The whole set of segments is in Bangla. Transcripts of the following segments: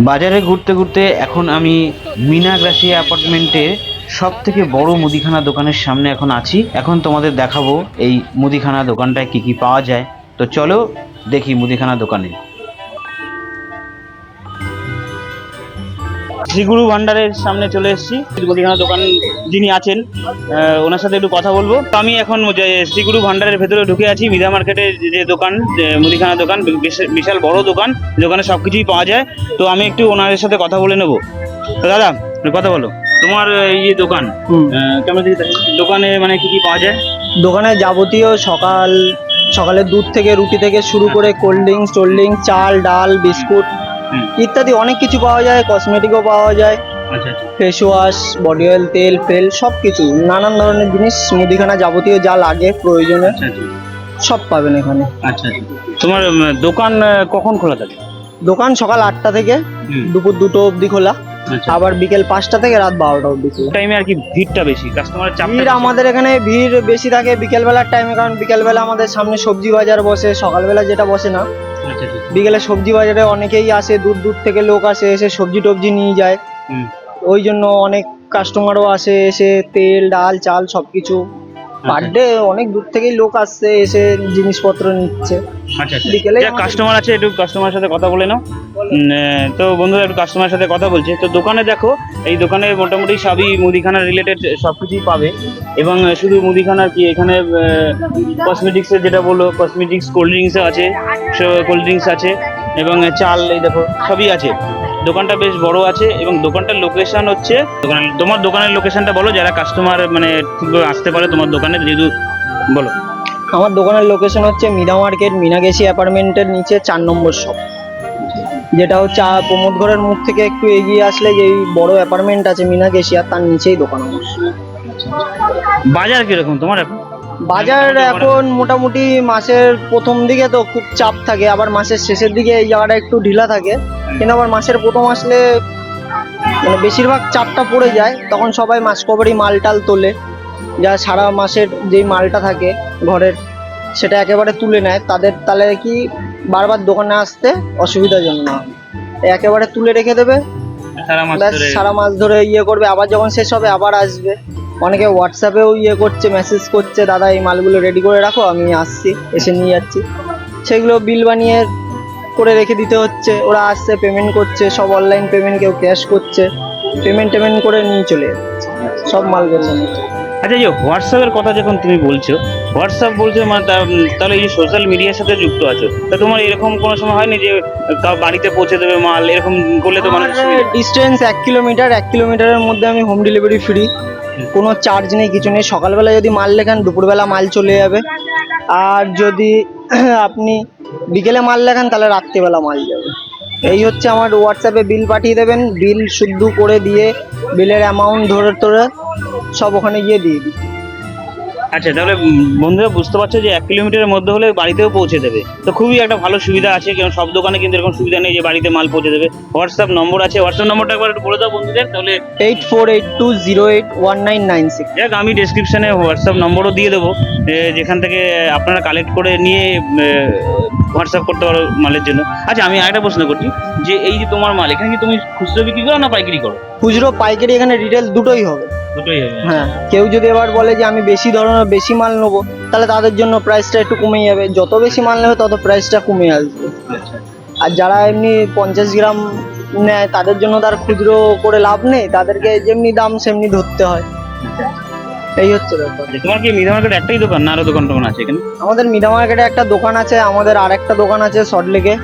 বাজারে ঘুরতে ঘুরতে এখন আমি মিনা মিনাগ্রাসি অ্যাপার্টমেন্টে সব থেকে বড় মুদিখানা দোকানের সামনে এখন আছি। এখন তোমাদের দেখাবো এই মুদিখানা দোকানটায় কি কি পাওয়া যায়। তো চলো দেখি মুদিখানা দোকানে। শ্রীগুরু ভান্ডারের সামনে চলে এসেছি। মুদিখানা দোকান যিনি আছেন ওনার সাথে একটু কথা বলব। তো আমি এখন যে শ্রীগুরু ভান্ডারের ভেতরে ঢুকে আছি মিদা মার্কেটের যে দোকান মুদিখানা দোকান বিশ- বিশাল বড় দোকান দোকানে সব কিছুই পাওয়া যায়। তো আমি একটু ওনাদের সাথে কথা বলে নেব। তো দাদা কথা বলো। তোমার ইয়ে দোকান কেমন দোকানে মানে কি কি পাওয়া যায়? দোকানে যাবতীয় সকাল সকালে দুধ থেকে রুটি থেকে শুরু করে কোল্ড ড্রিঙ্কস টোল্ড ড্রিঙ্কস চাল ডাল বিস্কুট। ইত্যাদি অনেক কিছু পাওয়া যায় কসমেটিকও পাওয়া যায়। ফেস ওয়াশ বডি অয়েল তেল ফেল সব কিছু নানান ধরনের জিনিস মুদিখানা যাবতীয় যা লাগে প্রয়োজনে আচ্ছা আচ্ছা। সব পাবেন এখানে। আচ্ছা আচ্ছা। তোমার দোকান কখন খোলা থাকে? দোকান সকাল আটটা থেকে দুপুর দুটো অবধি খোলা। আবার বিকেল পাঁচটা থেকে রাত বারোটা অবধি টাইমে আর কি ভিড়টা বেশি? কাস্টমারের চাপ ভিড় আমাদের এখানে ভিড় বেশি থাকে বিকেলবেলার টাইমে কারণ বিকেলবেলা আমাদের সামনে সবজি বাজার বসে সকালবেলা যেটা বসে না বিকেলে সবজি বাজারে অনেকেই আসে দূর দূর থেকে লোক আসে এসে সবজি টবজি নিয়ে যায়। ওই জন্য অনেক কাস্টমারও আসে এসে তেল ডাল চাল সবকিছু। পার আচ্ছা। ডে অনেক দূর থেকেই লোক আসছে এসে জিনিসপত্র নিচ্ছে। আচ্ছা আচ্ছা। বিকেলে কাস্টমার আছে একটু কাস্টমারের সাথে কথা বলে নাও। তো বন্ধুরা, একটু কাস্টমারের সাথে কথা বলছে। তো দোকানে দেখো, এই দোকানে মোটামুটি সবই মুদিখানা রিলেটেড সব কিছুই পাবে। এবং শুধু মুদিখানার কি, এখানে কসমেটিক্সের যেটা বলল কসমেটিক্স কোল্ড ড্রিঙ্কসও আছে কোল্ড ড্রিঙ্কস আছে, এবং চাল, এই দেখো, সবই আছে। দোকানটা বেশ বড় আছে, এবং দোকানটার লোকেশন হচ্ছে তোমার দোকানের লোকেশনটা বলো, যারা কাস্টমার মানে আসতে পারে তোমার দোকানে, যেহেতু, বলো। আমার দোকানের লোকেশন হচ্ছে মিনা মার্কেট মিনাগেসি অ্যাপার্টমেন্টের নিচে চার নম্বর শপ যেটা হচ্ছে আ- প্রমোদ ঘরের মুখ থেকে একটু এগিয়ে আসলে যেই বড় অ্যাপার্টমেন্ট আছে মিনাগেসিয়া তার নিচেই দোকান আমার। বাজার কীরকম তোমার এখন? বাজার এখন মোটামুটি মাসের প্রথম দিকে তো খুব চাপ থাকে আবার মাসের শেষের দিকে এই জায়গাটা একটু ঢিলা থাকে। কিন্তু আবার মাসের প্রথম আসলে মানে বেশিরভাগ চাপটা পড়ে যায় তখন সবাই মাস কভারই মাল টাল তোলে। যা সারা মাসের যেই মালটা থাকে ঘরের সেটা একেবারে তুলে নেয়। তাদের তাহলে কি বারবার দোকানে আসতে অসুবিধার জন্য? না একেবারে তুলে রেখে দেবে। সারা মাস ধরে। সারা মাস ধরে ইয়ে করবে। আবার যখন শেষ হবে আবার আসবে। অনেকে হোয়াটসঅ্যাপেও ইয়ে করছে মেসেজ করছে দাদা এই মালগুলো রেডি করে রাখো আমি আসছি এসে নিয়ে যাচ্ছি। সেগুলো বিল বানিয়ে করে রেখে দিতে হচ্ছে। ওরা আসছে পেমেন্ট করছে সব অনলাইন পেমেন্ট কেউ ক্যাশ করছে। পেমেন্ট টেমেন্ট করে নিয়ে চলে যাচ্ছে। সব মাল বেছে নিচ্ছে। আচ্ছা যে হোয়াটসঅ্যাপের কথা যখন তুমি বলছো হোয়াটসঅ্যাপ বলছো মানে তাহলে এই সোশ্যাল মিডিয়ার সাথে যুক্ত আছো তা তোমার এরকম কোনো সময় হয়নি যে বাড়িতে পৌঁছে দেবে মাল এরকম করলে তো মানুষ ডিস্টেন্স এক কিলোমিটার এক কিলোমিটারের মধ্যে আমি হোম ডেলিভারি ফ্রি কোনো চার্জ নেই কিছু নেই। সকালবেলা যদি মাল লেখান দুপুরবেলা মাল চলে যাবে। আর যদি আপনি বিকেলে মাল লেখান তাহলে রাত্রিবেলা মাল যাবে। এই হচ্ছে আমার হোয়াটসঅ্যাপে বিল পাঠিয়ে দেবেন। বিল শুদ্ধ করে দিয়ে বিলের অ্যামাউন্ট ধরে ধরে সব ওখানে গিয়ে দিয়ে দিই। আচ্ছা তাহলে বন্ধুরা বুঝতে পারছ যে এক কিলোমিটারের মধ্যে হলে বাড়িতেও পৌঁছে দেবে। তো খুবই একটা ভালো সুবিধা আছে কারণ সব দোকানে কিন্তু এরকম সুবিধা নেই যে বাড়িতে মাল পৌঁছে দেবে। হোয়াটসঅ্যাপ নম্বর আছে হোয়াটসঅ্যাপ নম্বরটা একবার একটু বলে দাও বন্ধুদের তাহলে eight four eight two zero eight one nine nine six যাক আমি ডেসক্রিপশনে হোয়াটসঅ্যাপ নম্বরও দিয়ে দেবো যেখান থেকে আপনারা কালেক্ট করে নিয়ে হোয়াটসঅ্যাপ করতে পারো মালের জন্য। আচ্ছা আমি আরেকটা প্রশ্ন করছি যে এই যে তোমার মাল এখানে কি তুমি খুচরো বিক্রি করো না পাইকারি করো? খুচরো পাইকারি এখানে রিটেল দুটোই হবে। দুটোই হবে। হ্যাঁ কেউ যদি এবার বলে যে আমি বেশি ধরনের বেশি মাল নেব তাহলে তাদের জন্য প্রাইসটা একটু কমে যাবে। যত বেশি মাল নেবে তত প্রাইসটা কমে আসবে। আচ্ছা। আর যারা এমনি পঞ্চাশ গ্রাম নেয় তাদের জন্য তার খুচরো করে লাভ নেই। তাদেরকে যেমনি দাম সেমনি ধরতে হয়। এই হচ্ছে ব্যাপার। আচ্ছা, তোমার কি মিধা মার্কেট একটাই দোকান না আরও দোকান টোকান আছে এখানে? আমাদের মিডা মার্কেটে একটা দোকান আছে আমাদের আরেকটা দোকান আছে সল্টলেকে।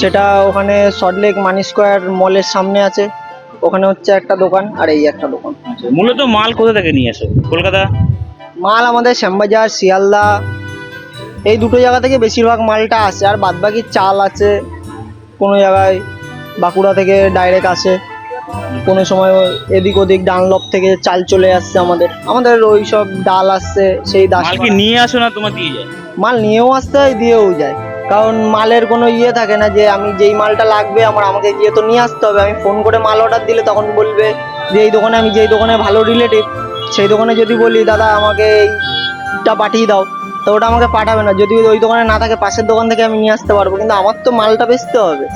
সেটা ওখানে সল্টলেক মানি স্কোয়ার মলের সামনে আছে। ওখানে হচ্ছে একটা দোকান আর এই একটা দোকান। আচ্ছা মূলত মাল কোথা থেকে নিয়ে আসো? কলকাতা? মাল আমাদের শ্যামবাজার শিয়ালদা এই দুটো জায়গা থেকে বেশিরভাগ মালটা আসে আর বাদবাকি চাল আছে কোনো জায়গায় বাঁকুড়া থেকে ডাইরেক্ট আসে কোনো সময় এদিক ওদিক ডানলপ থেকে চাল চলে আসছে আমাদের। আমাদের ওই সব ডাল আসছে সেই কি নিয়ে আসো না তোমার দিয়ে যায়? মাল নিয়েও আসতে হয় দিয়েও যায়। কারণ মালের কোনো ইয়ে থাকে না যে আমি যেই মালটা লাগবে আমার, আমাকে গিয়ে তো নিয়ে আসতে হবে। আমি ফোন করে মাল অর্ডার দিলে তখন বলবে যে, এই দোকানে আমি যেই দোকানে ভালো রিলেটিভ সেই দোকানে যদি বলি, দাদা, আমাকে এইটা পাঠিয়ে দাও। তো ওটা আমাকে পাঠাবে না। যদি ওই দোকানে না থাকে, পাশের দোকান থেকে আমি নিয়ে আসতে পারব। কিন্তু আমার তো মালটা বেচতে হবে।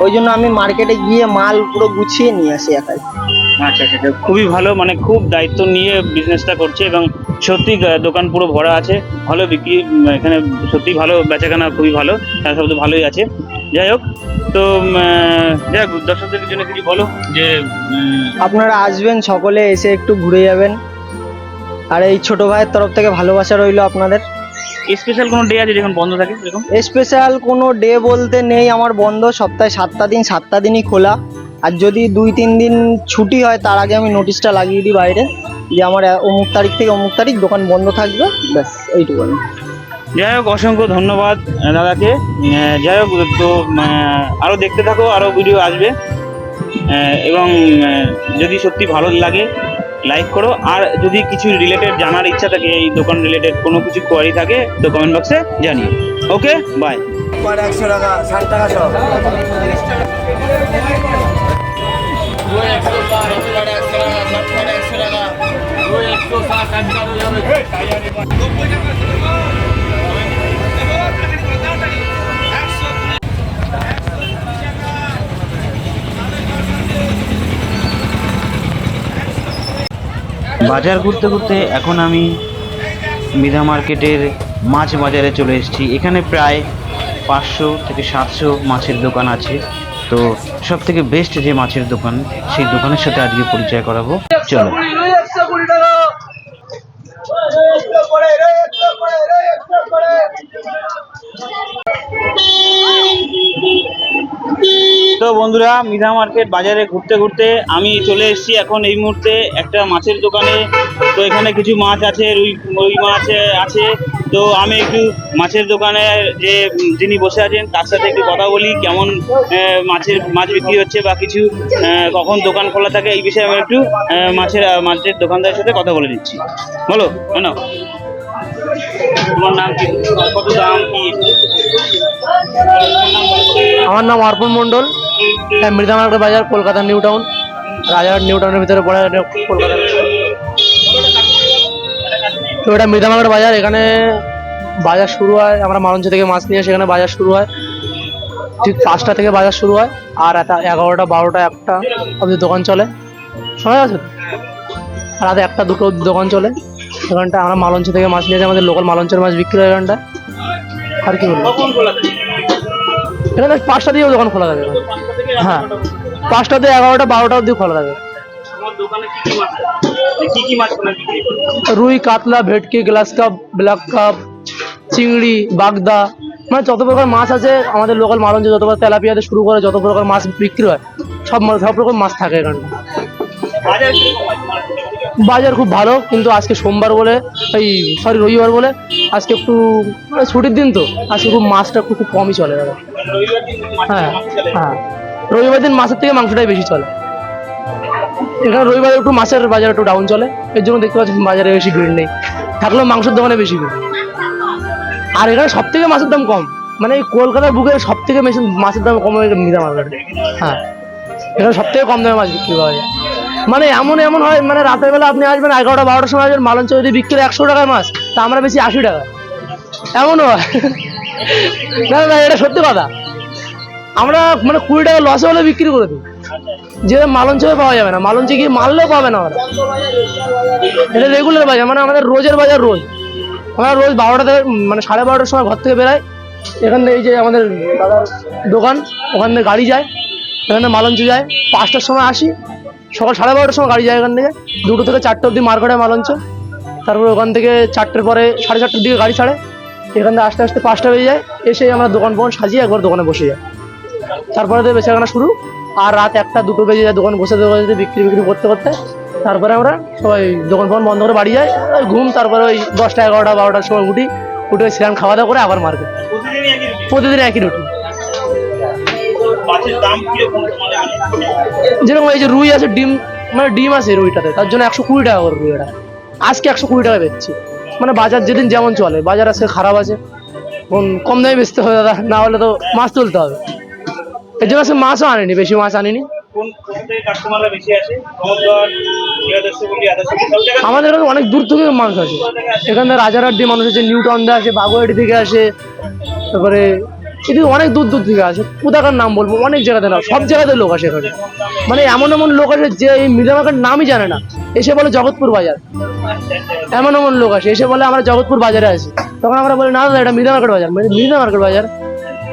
ওই জন্য আমি মার্কেটে গিয়ে মাল পুরো গুছিয়ে নিয়ে আসি একাই। আচ্ছা আচ্ছা আচ্ছা। খুবই ভালো। মানে খুব দায়িত্ব নিয়ে বিজনেসটা করছে এবং সত্যি দোকান পুরো ভরা আছে ভালো বিক্রি এখানে সত্যি ভালো বেচাকেনা খুবই ভালো তার সব তো ভালোই আছে। যাই হোক তো যাই হোক দর্শকদের জন্য কিছু বলো যে আপনারা আসবেন সকলে এসে একটু ঘুরে যাবেন। আর এই ছোট ভাইয়ের তরফ থেকে ভালোবাসা রইল আপনাদের। স্পেশাল কোনো ডে আছে যখন বন্ধ থাকে এরকম? স্পেশাল কোনো ডে বলতে নেই আমার বন্ধ সপ্তাহে সাতটা দিন সাতটা দিনই খোলা। আর যদি দুই তিন দিন ছুটি হয় তার আগে আমি নোটিশটা লাগিয়ে দিই বাইরে। যে আমার অমুক তারিখ থেকে অমুক তারিখ দোকান বন্ধ থাকবে ব্যাস এইটুকু যাই হোক অসংখ্য ধন্যবাদ দাদাকে। যাই হোক তো আরও দেখতে থাকো আরও ভিডিও আসবে। এবং যদি সত্যি ভালো লাগে লাইক করো। আর যদি কিছু রিলেটেড জানার ইচ্ছা থাকে এই দোকান রিলেটেড কোনো কিছু কোয়ারি থাকে তো কমেন্ট বক্সে জানিও। ওকে বাই টাকা ষাট টাকা বাজার ঘুরতে ঘুরতে এখন আমি মিধা মার্কেটের মাছ বাজারে চলে এসেছি। এখানে প্রায় পাঁচশো থেকে সাতশো মাছের দোকান আছে। তো সব থেকে বেস্ট যে মাছের দোকান, সেই দোকানের সাথে আজকে পরিচয় করাবো। চলো। তো বন্ধুরা মিধা মার্কেট বাজারে ঘুরতে ঘুরতে আমি চলে এসেছি এখন এই মুহূর্তে একটা মাছের দোকানে। তো এখানে কিছু মাছ আছে, রুই রুই মাছ আছে। তো আমি একটু মাছের দোকানে যে যিনি বসে আছেন, তার সাথে একটু কথা বলি, কেমন মাছের, মাছ বিক্রি হচ্ছে বা কিছু কখন দোকান খোলা থাকে এই বিষয়ে আমি একটু মাছের মাছের দোকানদারের সাথে কথা বলে দিচ্ছি। বলো, কেন? নাম। আমার নাম অর্পণ মণ্ডল। হ্যাঁ মৃদা মার্কেট বাজার, Kolkata new town Rajarhat new টাউনের ভিতরে পড়ে কলকাতা। তো এটা মৃদা মার্কেট বাজার, এখানে বাজার শুরু হয়, আমরা মালঞ্চ থেকে মাছ নিয়ে সেখানে বাজার শুরু হয়। ঠিক পাঁচটা থেকে বাজার শুরু হয়, আর এগারোটা, বারোটা, একটা অবধি দোকান চলে। শোনা যাচ্ছে? রাতে একটা, দুটো দোকান চলে। এখানটা আমরা মালঞ্চ থেকে মাছ নিয়ে আমাদের লোকাল মালঞ্চের মাছ বিক্রি হয় এখানটা আর কি বলব? এখানে পাঁচটা দিয়েও দোকান খোলা থাকে হ্যাঁ। পাঁচটা থেকে এগারোটা, বারোটা অবধি খোলা থাকে রুই, কাতলা, ভেটকি, গ্লাস কাপ, ব্ল্যাক কাপ, চিংড়ি, বাগদা মানে যত প্রকার মাছ আছে, আমাদের লোকাল মালঞ্চে যত প্রকার তেলাপিয়াতে শুরু করে, যত প্রকার মাছ বিক্রি হয়, সব সব রকম মাছ থাকে এখানে। বাজার খুব ভালো, কিন্তু আজকে সোমবার বলে, এই সরি রবিবার বলে, আজকে একটু মানে ছুটির দিন তো, আজকে খুব মাছটা খুব কমই চলে দাদা হ্যাঁ হ্যাঁ। রবিবার দিন মাছের থেকে মাংসটাই বেশি চলে। এখানে রবিবার একটু মাছের বাজার একটু ডাউন চলে। এর জন্য দেখতে পাচ্ছি বাজারে বেশি ভিড় নেই। থাকলেও মাংসের দোকানে বেশি ভিড়। আর এখানে সব থেকে মাছের দাম কম। মানে এই কলকাতার বুকে সব থেকে বেশি মাছের দাম কম মিদা মার্কেটে হ্যাঁ। এখানে সব থেকে কম দামে মাছ বিক্রি পাওয়া যায়। মানে এমন এমন হয় মানে রাতের বেলা আপনি আসবেন এগারোটা, বারোটার সময় আসবেন মালঞ্চ যদি বিক্রি একশো টাকায় মাছ, তা আমরা বেশি আশি টাকা। এমনও হয়। না না এটা সত্যি কথা। আমরা মানে কুড়ি টাকা লসে হলে বিক্রি করে দিই। যে মালঞ্চে পাওয়া যাবে না। মালঞ্চে গিয়ে মারলেও পাবে না আমরা এটা রেগুলার বাজার মানে আমাদের রোজের বাজার রোজ। আমরা রোজ বারোটা থেকে মানে সাড়ে বারোটার সময় ঘর থেকে বেরাই এখান থেকে এই যে আমাদের দাদার দোকান, ওখান থেকে গাড়ি যায়। এখান থেকে মালঞ্চ যায়। পাঁচটার সময় আসি। সকাল সাড়ে বারোটার সময় গাড়ি যায় এখান থেকে। দুটো থেকে চারটে অবধি মার্কেটে মালঞ্চ। তারপরে ওখান থেকে চারটের পরে, সাড়ে চারটের দিকে গাড়ি ছাড়ে। এখান থেকে আস্তে আস্তে পাঁচটা বেজে যায় এসে আমরা দোকান ফোকান সাজিয়ে একবার দোকানে বসে যাই। তারপরে তো বেচাকেনা শুরু আর রাত একটা দুটো বেজে যায় দোকান বসে দোকানে বিক্রি বিক্রি করতে করতে। তারপরে আমরা সবাই দোকান ফোকান বন্ধ করে বাড়ি যাই ওই ঘুম তারপরে ওই দশটা এগারোটা বারোটার সময় উঠি উঠে সিরান খাওয়া দাওয়া করে আবার মার্কেট। রুটি। প্রতিদিন একই রুটি? যেরকম এই যে রুই আছে ডিম মানে ডিম আছে রুইটাতে তার জন্য একশো কুড়ি টাকা করে রুই এটা। আজকে একশো কুড়ি টাকা বেচছি। মানে বাজার যেদিন যেমন চলে বাজার আজকে খারাপ আছে। কম দামে বেচতে হবে দাদা না হলে তো মাছ তুলতে হবে। এর জন্য আজকে মাছও আনিনি বেশি মাছ আনিনি। আমাদের এখানে অনেক দূর থেকে মানুষ আছে এখানে রাজারহাট দিয়ে মানুষ আছে নিউ টাউন দিয়ে আসে বাগুয়াটি থেকে আসে তারপরে এদিকে অনেক দূর দূর থেকে আসে কোথাকার নাম বলব অনেক জায়গাতে না সব জায়গাতে লোক আসে এখানে। মানে এমন এমন লোক আসে যে এই মার্কেট নামই জানে না। এসে বলে জগৎপুর বাজার। এমন এমন লোক আসে এসে বলে আমরা জগৎপুর বাজারে আছি। তখন আমরা বলি না দাদা এটা মিডিয়া মার্কেট বাজার। মানে মিডিয়া মার্কেট বাজার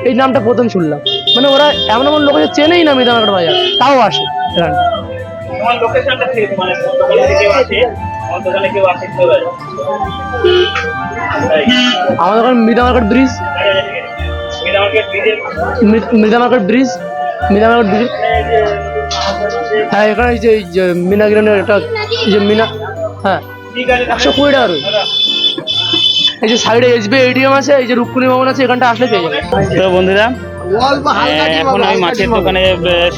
এই নামটা প্রথম শুনলাম। মানে ওরা এমন এমন লোক আছে চেনেই না মিডিয়া মার্কেট বাজার তাও আসে এখানে। মানে। আমাদের ওখানে media market bridge. Media market bridge media market bridge হ্যাঁ এখানে এই যে মিনা গ্রানের একটা যে মিনা হ্যাঁ একশো কুড়ি টাকা রোজ এই যে সাইডে এসবি এটিএম আছে এই যে রুক্মিণী ভবন আছে এখানটা আসলে পেয়ে যাবে তো বন্ধুরা এখন আমি মাছের দোকানে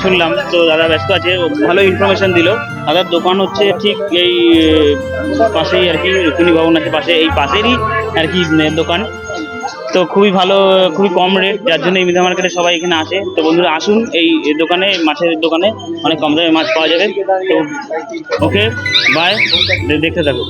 শুনলাম। তো দাদা ব্যস্ত আছে ভালো ইনফরমেশন দিল। দাদার দোকান হচ্ছে ঠিক এই পাশেই আর কি রুকুনি ভবন আছে পাশে এই পাশেরই আর কি দোকান। তো খুবই ভালো, খুবই কম রেট যার জন্য এই মিধা মার্কেটে সবাই এখানে আসে। তো বন্ধুরা, আসুন এই দোকানে, মাছের দোকানে, অনেক কম দামে মাছ পাওয়া যাবে। তো ওকে বাই দেখতে থাকো